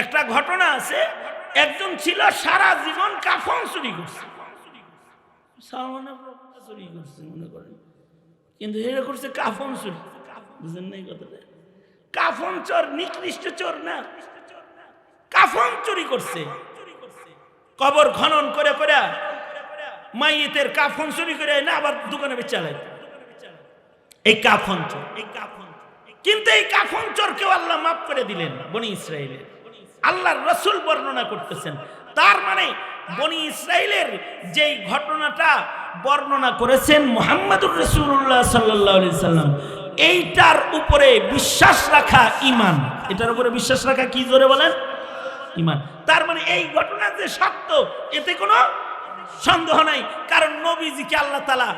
একটা ঘটনা আছে, একজন ছিল সারা জীবন কাফন চুরি করছে। চুরি করছে, মনে করেন। কিন্তু এরা করছে কাফন চুরি। বুঝলেন না এই কথাটা? কাফন চোর, নিকৃষ্ট চোর না। কাফন চুরি করছে। কবর খনন করে করে মাইয়েতের কাফন চুরি করে না আবার দোকানে চালায়। এই কাফন চোর। এই কাফন কিন্তু এই কাফন চোরকেও আল্লাহ মাফ করে দিলেন বনি ইসরায়েলের আল্লাহর রসুল বর্ণনা করতেছেন। তার মানে বনি ইসরায়েলের যেই ঘটনাটা বর্ণনা করেছেন মোহাম্মদুর রসুল্লাহ সাল্লাহ সাল্লাম, এইটার উপরে বিশ্বাস রাখা ইমান এটার উপরে বিশ্বাস রাখা কি জোরে বলেন? ইমান তার মানে এই ঘটনা যে সত্য, এতে কোনো সন্দেহ নাই। কারণ নবীজিকে আল্লাহ তালা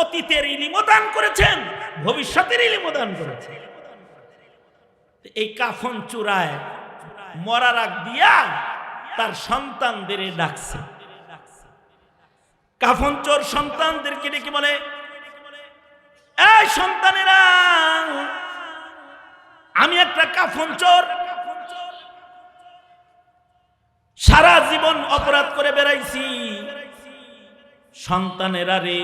অতীতের ইলিমও দান করেছেন, ভবিষ্যতের ইলিমও দান করেছেন। এই কাফন চূড়ায় মরার আগ দিয়া তার সন্তানদের ডাকছে। কাফন চোর সন্তানদেরকে ডেকে বলে, এই সন্তানেরা, আমি একটা কাফন চোর। সারা জীবন অপরাধ করে বেড়াইছি। সন্তানেরা রে,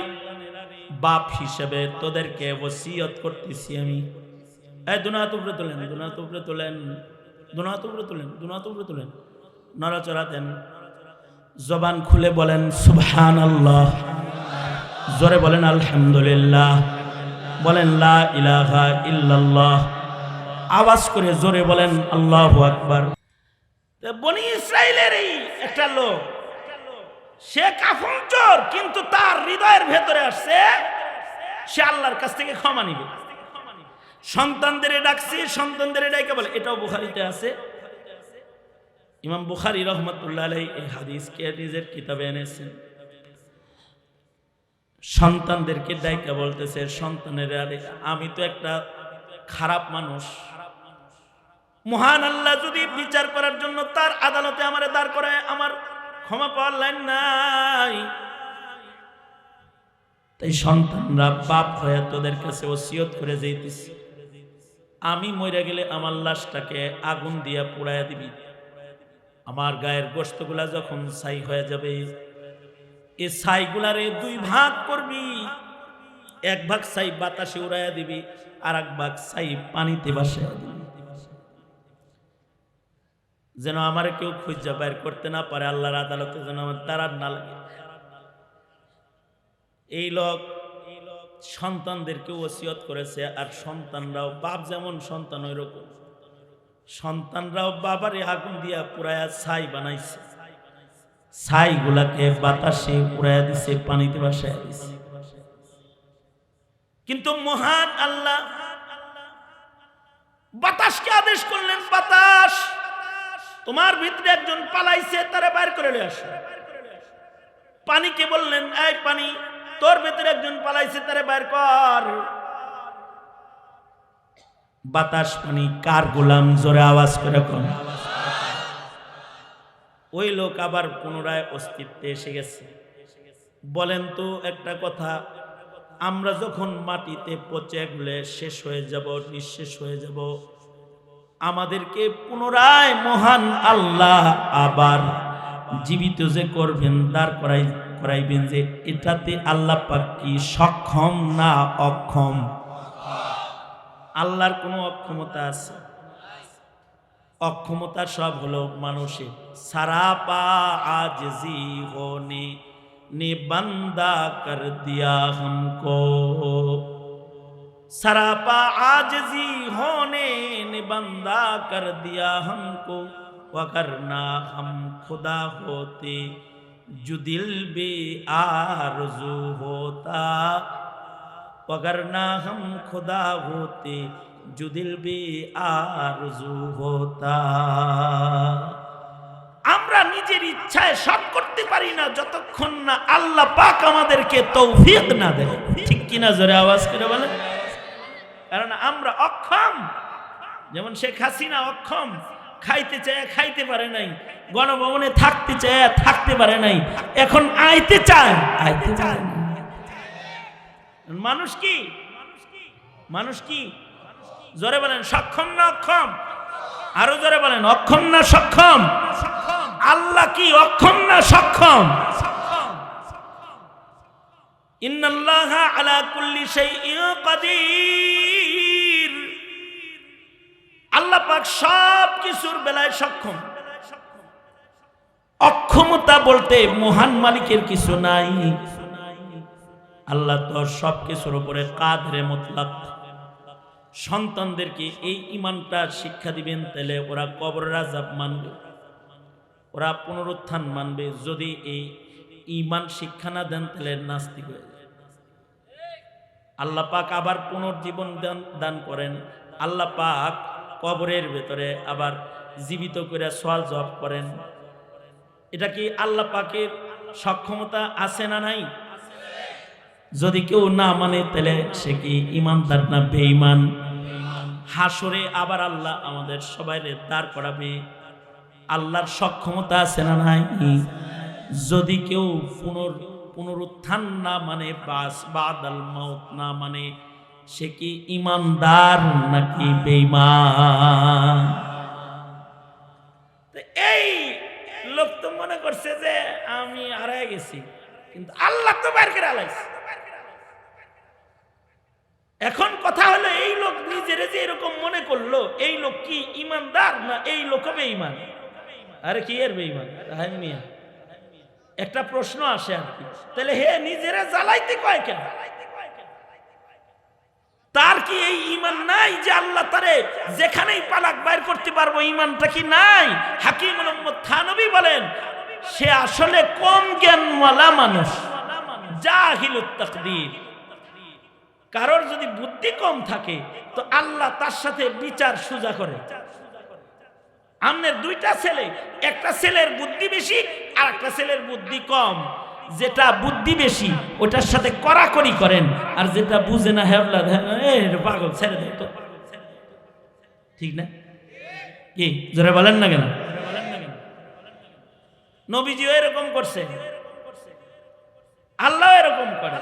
বাপ হিসেবে তোদেরকে ওসিয়ত করতেছি আমি। এই দুনাত উপরে তোলেন দুনাত উপরে তোলেন। দুনাত উপরে তোলেন দুনাত উপরে তোলেন। নড়াচড়া দেন জবান খুলে বলেন সুবহান আল্লাহ জোরে বলেন, আলহামদুলিল্লাহ। বলেন, লা ইলাহা ইল্লাল্লাহ। আওয়াজ করে জোরে বলেন, আল্লাহু আকবার। বনি ইসরায়েলের এই একটা লোক, সে কাফন কিন্তু তার হৃদয়ের ভেতরে আসছে, সে আল্লাহর কাছ থেকে ক্ষমা নিবে। সন্তানদের ডাকছি সন্তানদের ডাকে বলে। এটাও বুখারিতে আছে। ইমাম বুখারি রহমতুল্লাহ আলাই এই হাদিসকে নিজের কিতাবে এনেছেন। সন্তানদেরকে ডাইকা বলতেছে, সন্তানের আরে, আমি তো একটা খারাপ মানুষ। মহান আল্লাহ যদি বিচার করার জন্য তার আদালতে আমারে দাঁড় করায়, আমার ক্ষমা পাওয়ার লাইন নাই। তাই সন্তানরা বাপ হয়ে তোদের কাছে ওসিয়ত করে যেতেছি আমি মরে গেলে আমার লাশটাকে আগুন দিয়া পুড়াইয়া দিবি। আমার গায়ের গোস্তগুলা যখন ছাই হয়ে যাবে এ ছাইগুলারে দুই ভাগ করবি। এক ভাগ ছাই বাতাসে উড়াইয়া দিবি, আর এক ভাগ ছাই পানিতে বাসাইয়া দিবি। যেন আমার কেউ খুঁজা বাইর করতে না পারে, আল্লাহর আদালতে যেন আমার তারার না লাগে। এই লোক সন্তানদেরকে ওসিয়ত করেছে আর সন্তানরাও, বাপ যেমন সন্তান ওই রকম সন্তানরাও বাবারে আগুন দিয়া পুরায়া ছাই বানাইছে। ছাই গুলাকে বাতাসে পুরায়া দিছে, পানিতে বাসায় দিছে। কিন্তু মহান আল্লাহ বাতাসকে আদেশ করলেন, বাতাস, তোমার ভিতরে একজন পালাইছে, তারা বাইর করে আসো। পানিকে বললেন, এই পানি তোর ভেতরে একজন পালাইছে, তারে বাইর কর। বাতাস, পানি, কার গোলাম? জোরে আওয়াজ করে কম ওই লোক আবার পুনরায় অস্তিত্বে এসে গেছে। বলেন তো একটা কথা, আমরা যখন মাটিতে পচে গেলে শেষ হয়ে যাব, নিঃশেষ হয়ে যাব, আমাদেরকে পুনরায় মহান আল্লাহ আবার জীবিত যে করবেন, দাঁড় করাই করাইবেন যে এটাতে আল্লাহ পাক কি সক্ষম না অক্ষম আল্লাহর কোনো অক্ষমতা আছে অক্ষমতা সব হলো মানুষের সারা পা আজজি হোনে ने बंदा कर दिया हमको सरापा आजजी होने ने बंदा कर दिया हमको वगरना हम खुदा होते जो दिल बे आरजू होता वगरना हम खुदा होते जो दिल बे आरजू होता আমরা নিজের ইচ্ছায় সব করতে পারি না যতক্ষণ না আল্লাহ পাক আমাদেরকে তৌফিক না দেয় ঠিক কিনা জোরে আওয়াজ করে বলে কারণ আমরা অক্ষম যেমন শেখ হাসিনা অক্ষম খাইতে চায়, খাইতে পারে নাই। গণভবনে থাকতে চায়, থাকতে পারে নাই। এখন আইতে চায় আইতে চায় মানুষ কি? মানুষ কি? জোরে বলেন, সক্ষম না অক্ষম? আরও জোরে বলেন, অক্ষম না সক্ষম? আল্লাহ কি, অক্ষম না সক্ষম? ইন্নাল্লাহ আলা কুল্লি শাইইন কাদির। আল্লাহ পাক সব কিছুর বেলায় সক্ষম। অক্ষমতা বলতে মহান মালিকের কিছু নাই। আল্লাহ তো সব কিছুর উপরে কাদরে মতলাক। সন্তানদেরকে এই ইমানটা শিক্ষা দিবেন, তাহলে ওরা কবর রাজাব মানবে। ওরা পুনরুত্থান মানবে। যদি এই ইমান শিক্ষা না দেন, তাহলে নাস্তিক হয়ে যায় আল্লাহ পাক আবার পুনর্জীবন দান করেন। আল্লাহ পাক কবরের ভেতরে আবার জীবিত করে সোয়াল জব করেন। এটা কি আল্লাহ পাকের সক্ষমতা আছে না নাই? যদি কেউ না মানে তাহলে সে কি ইমানদার না বেঈমান? হাসরে আবার আল্লাহ আমাদের সবাই দাঁড় করাবে। আল্লাহর সক্ষমতা আছে না নাই? যদি কেউ পুনর পুনরুত্থান না মানে বাস বাদাল মাউত না মানে সে কি ইমানদার নাকি বেঈমান? তো এই লোক তো মনে করছে যে আমি হারাই গেছি, কিন্তু আল্লাহ তো বাইর করে আলাইছে। এখন কথা হলো, এই লোক নিজের যে এরকম মনে করল, এই লোক কি ইমানদার না এই লোক বেঈমান? আরে কি এর মিয়া। একটা প্রশ্ন আসে আর কি। তাহলে হে নিজেরা জ্বালাইতে কয় কেন? কি এই ইমান নাই যে আল্লাহ তারে যেখানেই পালাক বাইর করতে পারব ইমানটা কি নাই? হাকিম মোহাম্মদ থানবী বলেন, সে আসলে কম জ্ঞানওয়ালা মানুষ। কারোর যদি বুদ্ধি কম থাকে, তো আল্লাহ তার সাথে বিচার সুজা করে। আমনের দুইটা ছেলে, একটা ছেলের বুদ্ধি বেশি আর একটা ছেলের বুদ্ধি কম। যেটা বুদ্ধি বেশি, ওটার সাথে কড়াকড়ি করেন, আর যেটা বুঝে না হেবলা পাগল, ছেড়ে দেয় তো ঠিক না? কি জোরে বলেন না কেন? নবীজিও এরকম করছে। আল্লাহ এরকম করে।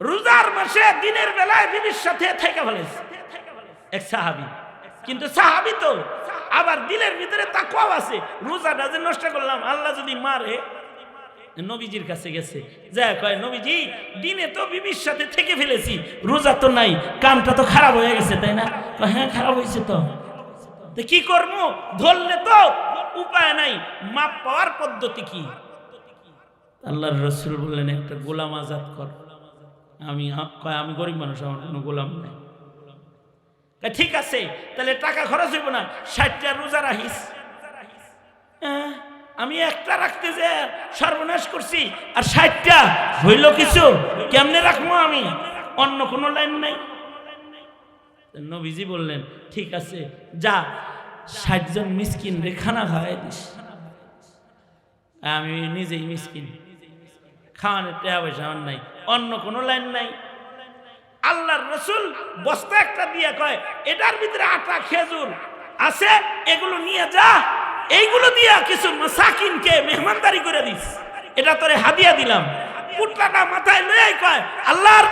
রোজার মাসে দিনের বেলায় বিবির সাথে থেকে ফেলেছে। এক সাহাবি। কিন্তু সাহাবি তো আবার দিলের ভিতরে তাকুয়াও আছে। রোজাটা যে নষ্ট করলাম, আল্লাহ যদি মারে, নবীজির কাছে গেছে। যা কয়, নবীজি, দিনে তো বিবির সাথে থেকে ফেলেছি, রোজা তো নাই কামটা তো খারাপ হয়ে গেছে, তাই না? হ্যাঁ খারাপ হয়েছে তো কি করব? ধরলে তো উপায় নাই, মাপ পাওয়ার পদ্ধতি কি? আল্লাহর রসুল বললেন, একটা গোলাম আজাদ কর। আমি, কয়, আমি গরিব মানুষ, আমার কোনো গোলাম নাই। ঠিক আছে তাহলে টাকা খরচ হইব না ষাটটা রোজা রাখিস। হ্যাঁ, আমি একটা রাখতে যে সর্বনাশ করছি আর ষাটটা হইল কিছু কেমনে রাখব আমি? অন্য কোনো লাইন নাই। নবীজি বললেন ঠিক আছে যা ষাট জন মিসকিন রে খানা খাওয়াই দিস। আমি নিজেই মিসকিন। খাওয়ানোর টাকা পয়সা আমার নাই অন্য কোনো লাইন নাই। আল্লাহর রসুল বস্তা একটা দিয়ে কয়, এটার ভিতরে আটা, খেজুর আছে, এগুলো নিয়ে যা, এইগুলো দিয়ে কিছু মাসাকিনকে মেহমানদারি করে দিস। এটা তোরে হাদিয়া দিলাম। পুটলাটা মাথায় কয়, আল্লাহর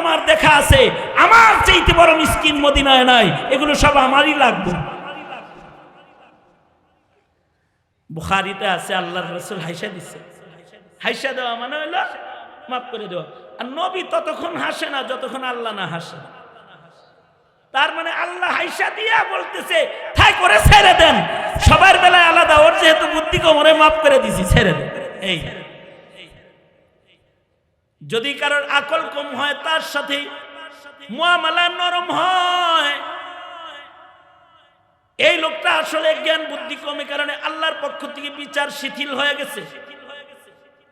আমার দেখা আছে। আমার নাই, এগুলো আমারই লাগবে। আছে, আল্লাহর রসুল হাইসা দিচ্ছে হাইসা দেওয়া মানে মাফ করে দেওয়া। আর নবী ততক্ষণ হাসে না, যতক্ষণ আল্লাহ না হাসে। তার মানে আল্লাহ হাইসা দিয়া বলতেছে ঠাই করে ছেড়ে দেন। সবার বেলায় আলাদা, ওর যেহেতু বুদ্ধি কমরে মাফ করে দিছি, ছেড়ে দেন। এই যদি কারোর আকল কম হয়, তার সাথে মুআমালা নরম হয়। এই লোকটা আসলে জ্ঞান বুদ্ধি কমে, কারণে আল্লাহর পক্ষ থেকে বিচার শিথিল হয়ে গেছে।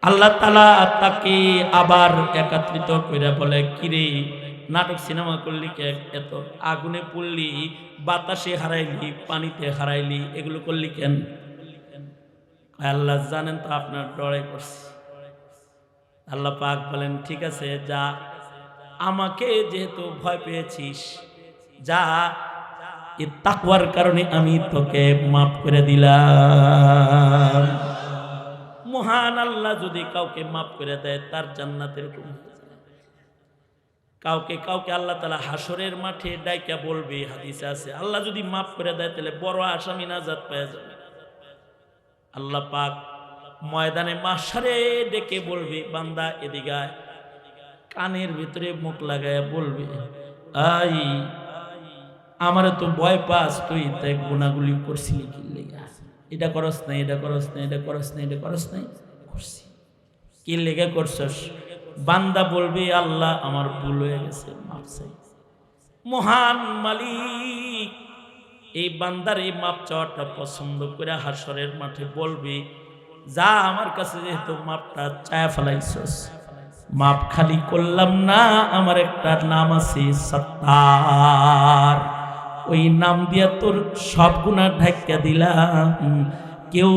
আল্লাহ তালা তাকে আবার একাত্রিত করে বলে, কিরে, নাটক সিনেমা করলি কে? এত আগুনে পড়লি, বাতাসে হারাইলি, পানিতে হারাইলি, এগুলো করলি কেন? আল্লাহ জানেন তো আপনার ডরে করছে আল্লাহ পাক বলেন, ঠিক আছে, যা। আমাকে যেহেতু ভয় পেয়েছিস, যা। এ তাকওয়ার কারণে আমি তোকে মাফ করে দিলাম। মহান আল্লাহ যদি কাউকে মাফ করে দেয়, তার জান্নাতের কাউকে কাউকে আল্লাহ তালা হাসরের মাঠে ডাইকা বলবে হাদিসে আছে, আল্লাহ যদি মাফ করে দেয়, তাহলে বড় আসামি নাজাদ পাওয়া যাবে। আল্লাহ পাক ময়দানে মাসারে ডেকে বলবে, বান্দা এদিকে কানের ভিতরে মুখ লাগায় বলবে, আই, আমার তো ভয় পাস তুই, তাই গুণাগুলি করছিলি কি লেগা এটা করস নাই, এটা করস না এটা করস না এটা করস নাই, করছি। কি লেগে করছস? বান্দা বলবে, আল্লাহ, আমার ভুল হয়ে গেছে মাপ চাই। মহান মালিক, এই বান্দার এই মাপ চাওয়াটা পছন্দ করে হাসরের মাঠে বলবে, যা আমার কাছে যেহেতু মাপটা চায়া ফেলাইছস, মাপ খালি করলাম না, আমার একটা নাম আছে সত্তার। ওই নাম দিয়া তোর সব গুণা ঢাক্কা দিলাম। কেউ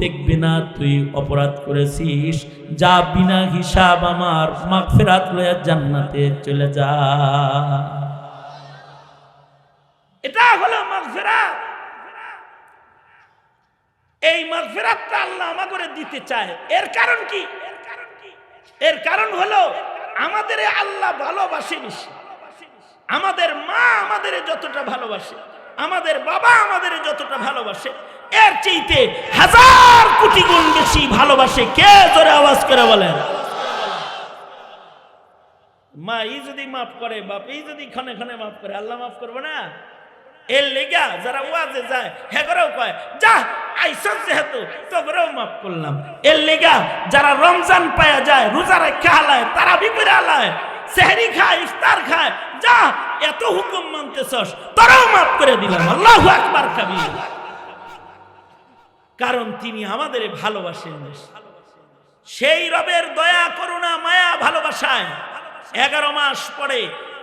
দেখবে না তুই অপরাধ করেছিস। যা বিনা হিসাব আমার মাগফিরাত লয়া জান্নাতে চলে যা। এটা হলো মাগফিরাত। এই মাগফিরাতটা আল্লাহ আমাকে দিতে চায়। এর কারণ কি? এর কারণ হলো আমাদের আল্লাহ ভালোবাসে বেশি। আমাদের মা আমাদের যতটা ভালোবাসে, আমাদের বাবা আমাদের যতটা ভালোবাসে, এর চাইতে হাজার কোটি গুণ বেশি ভালোবাসে কে? জোরে আওয়াজ করে বলেন। মা, এই যদি মাফ করে, বাপ, এই যদি ক্ষণে ক্ষণে মাফ করে, আল্লাহ মাফ করব না? এর লেগা যারা ওয়াজে যায় হে হেগরেও কয়, যা, আইসস যেহেতু, তোগরেও মাফ করলাম। এর লেগা যারা রমজান পায়া যায়, রোজা রেখা হালায় তারা বিপরে হালায়, সেহরি খায়, ইফতার খায় যা, এত হুকুম মানতেছস, তোরাও মাফ করে দিলাম। আল্লাহ আকবার কবি কারণ তিনি আমাদের ভালোবাসেন। সেই রবের দয়া, করুণা, মায়া, ভালোবাসায় এগারো মাস পরে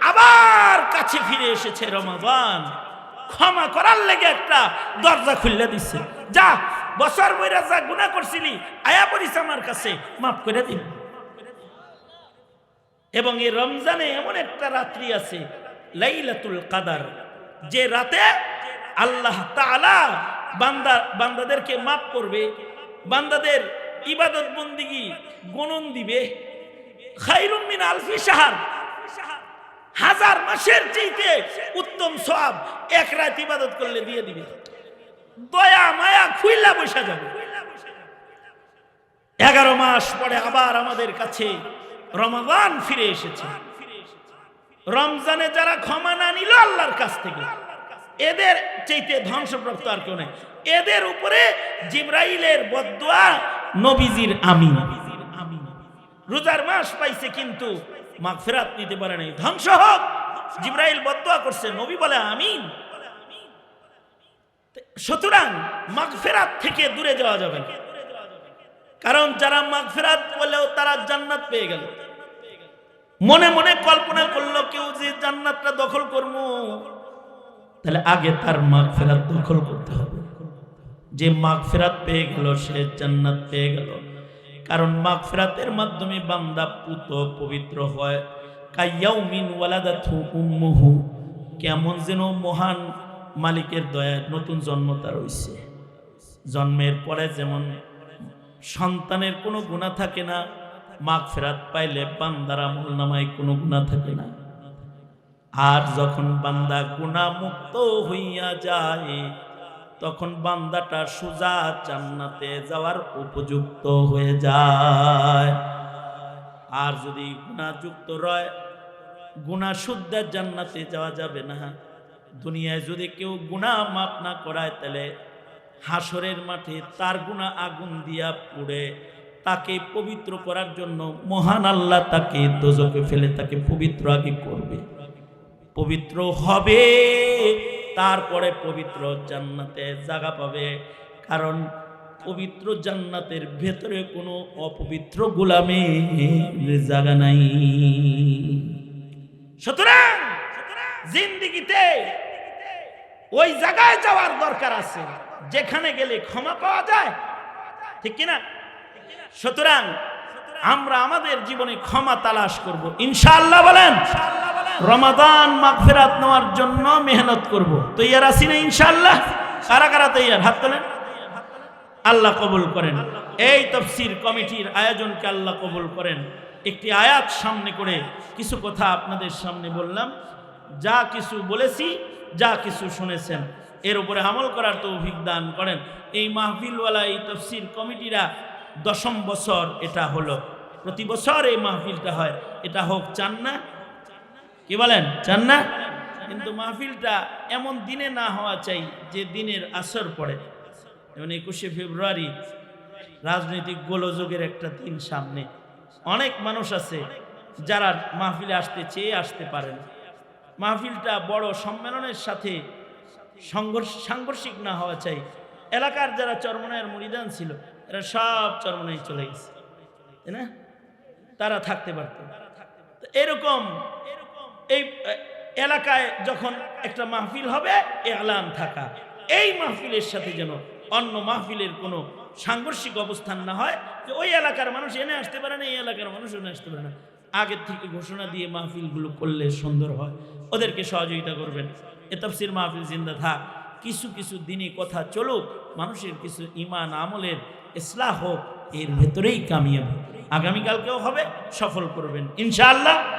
আবার কাছে ফিরে এসেছে রমাদান। ক্ষমা করার লেগে একটা দরজা খুললে দিচ্ছে যা, বছর বইরা যা গুণা করছিলি, আয়া পড়িস আমার কাছে, মাফ করে দিন এবং এই রমজানে এমন একটা রাত্রি আছে, লাইলাতুল কাদার, যে রাতে আল্লাহ তাআলা বান্দা, বান্দাদেরকে মাফ করবে, বান্দাদের ইবাদত বন্দিগি গণন দিবে। খাইরুম মিন আলফি শাহর। হাজার মাসের চাইতে উত্তম সব এক রাত ইবাদত করলে দিয়ে দিবে। দয়া, মায়া খুইলা বসা যাবে। এগারো মাস পরে আবার আমাদের কাছে রমাদান ফিরে এসেছে। রমজানে যারা ক্ষমা না নিল আল্লাহর কাছ থেকে, এদের চাইতে ধ্বংসপ্রাপ্ত আর কেউ নেই। এদের উপরে জিব্রাইলের বদুয়া নবীজির আমিন। রোজার মাস পাইছে কিন্তু মাগফিরাত নিতে পারে নাই। ধ্বংস হোক, জিব্রাইল বদুয়া করছে, নবী বলে আমিন। সুতরাং মাগফিরাত থেকে দূরে যাওয়া যাবে কারণ যারা মাগফিরাত বলেও তারা জান্নাত পেয়ে গেল। মনে মনে কল্পনা করল, কেউ যে জান্নাতটা দখল করব, তাহলে আগে তার মাগফিরাত দখল করতে হবে। যে মাগফিরাত পেয়ে গেল, সে জান্নাত পেয়ে গেল। কারণ মাগফিরাতের মাধ্যমে বান্দা পুত পবিত্র হয়। কেমন যেন মহান মালিকের দয়ায় নতুন জন্ম তার জন্মের পরে যেমন সন্তানের কোনো গুণা থাকে না মাগ ফেরাত পাইলে বান্দার আমল নামায় কোনো গুণা থাকে না। আর যখন বান্দা গুণা মুক্ত হইয়া যায়, তখন বান্দাটা সুজা জান্নাতে যাওয়ার উপযুক্ত হয়ে যায়। আর যদি গুণাযুক্ত রয় গুণা শুদ্ধ জান্নাতে যাওয়া যাবে না। দুনিয়ায় যদি কেউ গুণা মাপ না করায়, তাহলে হাসরের মাঠে তার গুণা আগুন দিয়া পুড়ে তাকে পবিত্র করার জন্য মহান আল্লাহ তাকে দোজকে ফেলে তাকে পবিত্র আগে করবে। পবিত্র হবে, তারপরে পবিত্র জান্নাতে জায়গা পাবে। কারণ পবিত্র জান্নাতের ভেতরে কোনো অপবিত্র গোলামে জায়গা নাই। সুতরাং জিন্দিগিতে ওই জায়গায় যাওয়ার দরকার আছে। যেখানে গেলে ক্ষমা পাওয়া যায়। ঠিক কিনা? সুতরাং আমরা আমাদের জীবনে ক্ষমা তালাশ করব। ইনশাআল্লাহ বলেন, রমাদান মাগফিরাত নেওয়ার জন্য মেহনত করব। তৈয়ার আছি না ইনশাআল্লাহ? কারা কারা তৈয়ার? হাত তোলেন। আল্লাহ কবুল করেন। এই তফসির কমিটির আয়োজনকে আল্লাহ কবুল করেন। একটি আয়াত সামনে করে কিছু কথা আপনাদের সামনে বললাম। যা কিছু বলেছি, যা কিছু শুনেছেন, এর উপরে আমল করার তো দান করেন। এই মাহফিলওয়ালা, এই তফসির কমিটিরা দশম বছর এটা হলো। প্রতি বছর এই মাহফিলটা হয়। এটা হোক চান না। কি বলেন? চান না? কিন্তু মাহফিলটা এমন দিনে না হওয়া চাই যে দিনের আসর পড়ে। যেমন একুশে ফেব্রুয়ারি, রাজনৈতিক গোলযোগের একটা দিন সামনে। অনেক মানুষ আছে যারা মাহফিলে আসতে চেয়ে আসতে পারেন। মাহফিলটা বড় সম্মেলনের সাথে সংঘর্ষ সাংঘর্ষিক না হওয়া চাই। এলাকার যারা চরমনায়ের মরিদান ছিল এরা সব চরমনায় চলে গেছে, তাই না? তারা থাকতে পারত। এরকম এই এলাকায় যখন একটা মাহফিল হবে এলান থাকা। এই মাহফিলের সাথে যেন অন্য মাহফিলের কোনো সাংঘর্ষিক অবস্থান না হয়, যে ওই এলাকার মানুষ এনে আসতে পারে না, এই এলাকার মানুষ এনে আসতে পারে না। আগের থেকে ঘোষণা দিয়ে মাহফিলগুলো করলে সুন্দর হয়। ওদেরকে সহযোগিতা করবেন। এ তফসির মাহফিল জিন্দা থাক। কিছু কিছু দিনই কথা চলুক, মানুষের কিছু ইমান আমলের ইসলাহ হোক এর ভেতরেই কামিয়াব। আগামীকালকেও হবে সফল করবেন। ইনশাআল্লাহ